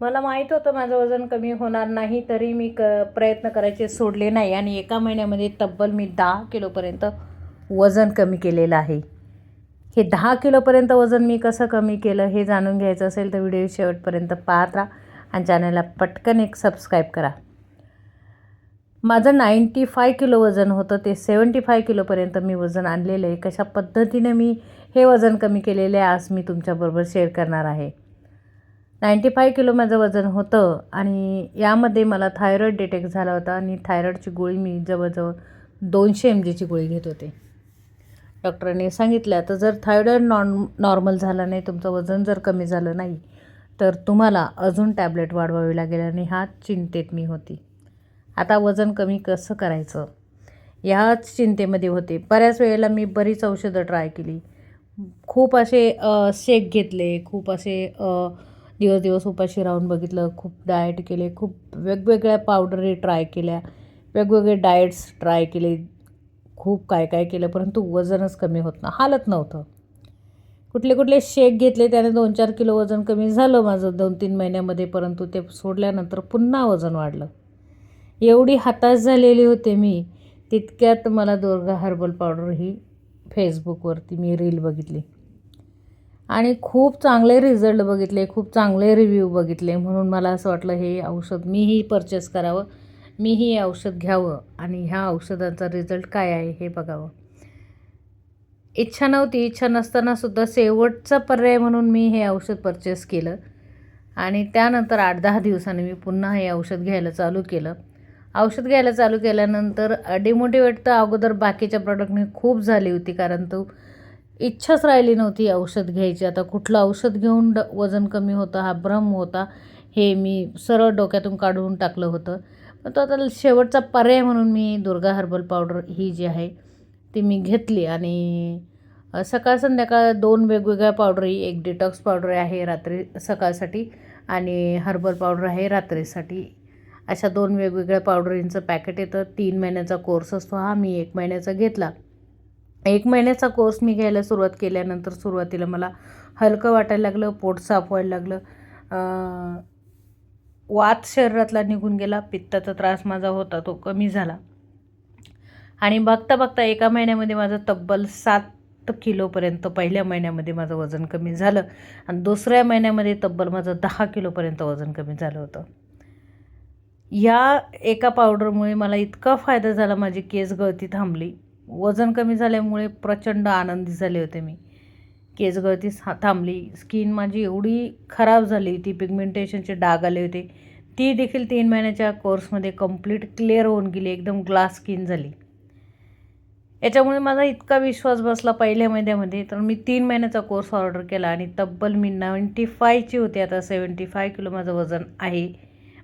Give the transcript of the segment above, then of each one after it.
मला माहीत होतं माझं वजन कमी होणार नाही तरी मी क प्रयत्न करायचे सोडले नाही. आणि एका महिन्यामध्ये तब्बल मी दहा किलोपर्यंत वजन कमी केलेलं आहे. हे दहा किलोपर्यंत वजन मी कसं कमी केलं हे जाणून घ्यायचं असेल तर व्हिडिओ शेवटपर्यंत पाहत राहा आणि चॅनलला पटकन एक सबस्क्राईब करा. माझं नाईंटी फाय किलो वजन होतं ते सेवन्टी फाय किलोपर्यंत मी वजन आणलेलं आहे. कशा पद्धतीने मी हे वजन कमी केलेले आहे आज मी तुमच्याबरोबर शेअर करणार आहे. नाईंटी फाय किलो माझं वजन होतं आणि यामध्ये मला थायरॉईड डिटेक्ट झाला होता आणि थायरॉईडची गोळी मी जवळजवळ दोनशे एम जीची गोळी घेत होते. डॉक्टरांनी सांगितलं तर जर थायरॉईड नॉन नॉर्मल झालं नाही तुमचं वजन जर कमी झालं नाही तर तुम्हाला अजून टॅबलेट वाढवावी लागेल आणि ह्या चिंतेत मी होती. आता वजन कमी कसं करायचं? ह्याच चिंतेमध्ये होते. बऱ्याच वेळेला मी बरीच औषधं ट्राय केली. खूप असे शेक घेतले खूप असे दिवस दिवस उपाशी राहून बघितलं खूप डाएट केले खूप वेगवेगळ्या पावडरी ट्राय केल्या वेगवेगळे डाएट्स ट्राय केले खूप काय काय केलं परंतु वजनच कमी होत ना हालत नव्हतं. कुठले कुठले शेक घेतले त्याने दोन चार किलो वजन कमी झालं माझं दोन तीन महिन्यामध्ये परंतु ते सोडल्यानंतर पुन्हा वजन वाढलं. एवढी हताश झालेली होते मी तितक्यात मला दुर्गा हर्बल पावडर ही फेसबुकवरती मी रील बघितली. आणि खूप चांगले रिझल्ट बघितले खूप चांगले रिव्ह्यू बघितले. म्हणून मला असं वाटलं हे औषध मीही परचेस करावं मीही औषध घ्यावं आणि ह्या औषधाचा रिझल्ट काय आहे हे बघावं. इच्छा नव्हती इच्छा नसतानासुद्धा शेवटचा पर्याय म्हणून मी हे औषध परचेस केलं. आणि त्यानंतर आठ दहा दिवसांनी मी पुन्हा हे औषध घ्यायला चालू केलं. औषध घ्यायला चालू केल्यानंतर डिमोटिवेट तर अगोदर बाकीच्या प्रॉडक्टने खूप झाली होती कारण तो इच्छाच राहिली नव्हती औषध घ्यायची. आता कुठलं औषध घेऊन ड वजन कमी होतं हा भ्रम होता हे मी सरळ डोक्यातून काढून टाकलं होतं. पण तो आता शेवटचा पर्याय म्हणून मी दुर्गा हर्बल पावडर ही जी आहे ती मी घेतली. आणि सकाळ संध्याकाळ दोन वेगवेगळ्या पावडरी एक डिटॉक्स पावडर आहे रात्री सकाळसाठी आणि हर्बल पावडर आहे रात्रीसाठी. अशा दोन वेगवेगळ्या पावडरींचं पॅकेट येतं. तीन महिन्याचा कोर्स असतो हा मी एक महिन्याचा घेतला. एक महिन्याचा कोर्स मी घ्यायला सुरुवात केल्यानंतर सुरुवातीला मला हलकं वाटायला लागलं पोट साफ व्हायला लागलं. वात शरीरातला निघून गेला पित्ताचा त्रास माझा होता तो कमी झाला. आणि बघता बघता एका महिन्यामध्ये माझं तब्बल सात किलोपर्यंत पहिल्या महिन्यामध्ये माझं वजन कमी झालं आणि दुसऱ्या महिन्यामध्ये तब्बल माझं दहा किलोपर्यंत वजन कमी झालं होतं. या एका पावडरमुळे मला इतका फायदा झाला माझी केस गळती थांबली. वजन कमी झाल्यामुळे प्रचंड आनंदी झाले होते मी. केस गळती थांबली. स्किन माझी एवढी खराब झाली ती पिगमेंटेशनचे डाग आले होते. ती देखील तीन महिन्याच्या कोर्समध्ये कंप्लीट क्लिअर होऊन गेली एकदम ग्लास स्किन झाली. याच्यामुळे माझा इतका विश्वास बसला पहिल्या महिन्यामध्ये तर मी तीन महिन्याचा कोर्स ऑर्डर केला आणि तब्बल मी नाईंटी फायची होती. आता सेवन्टी फाय किलो माझं वजन आहे.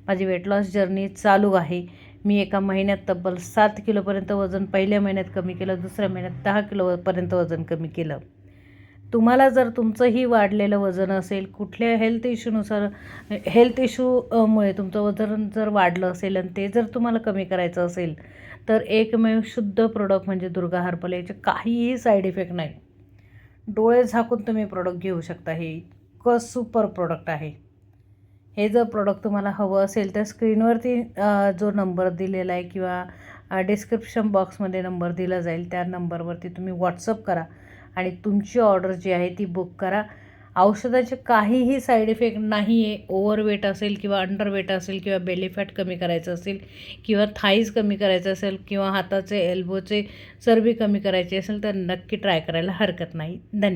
माझी वेट लॉस जर्नी चालू आहे. मी एका महिन्यात तब्बल सात किलोपर्यंत वजन पहिल्या महिन्यात कमी केलं दुसऱ्या महिन्यात दहा किलोपर्यंत वजन कमी केलं. तुम्हाला जर तुमचंही वाढलेलं वजन असेल कुठल्या हेल्थ इश्यूनुसार हेल्थ इश्यूमुळे तुमचं वजन जर वाढलं असेल आणि ते जर तुम्हाला कमी करायचं असेल तर एकमेव शुद्ध प्रोडक्ट म्हणजे दुर्गा हर्बल याचे काहीही साईड इफेक्ट नाही. डोळे झाकून तुम्ही प्रोडक्ट घेऊ शकता. हे इतकं सुपर प्रोडक्ट आहे. हे जर प्रोडक्ट तुम्हाला हवं असेल तर स्क्रीनवरती जो नंबर दिलेला आहे किंवा डिस्क्रिप्शन बॉक्समध्ये नंबर दिला जाईल त्या नंबरवरती तुम्ही व्हॉट्सअप करा आणि तुमची ऑर्डर जी आहे ती बुक करा. औषधाचे काहीही साईड इफेक्ट नाही आहे ओव्हरवेट असेल किंवा अंडरवेट असेल किंवा बेलीफॅट कमी करायचं असेल किंवा थाईज कमी करायचं असेल किंवा हाताचे एल्बोचे चरबी कमी करायची असेल तर नक्की ट्राय करायला हरकत नाही. धन्यवाद.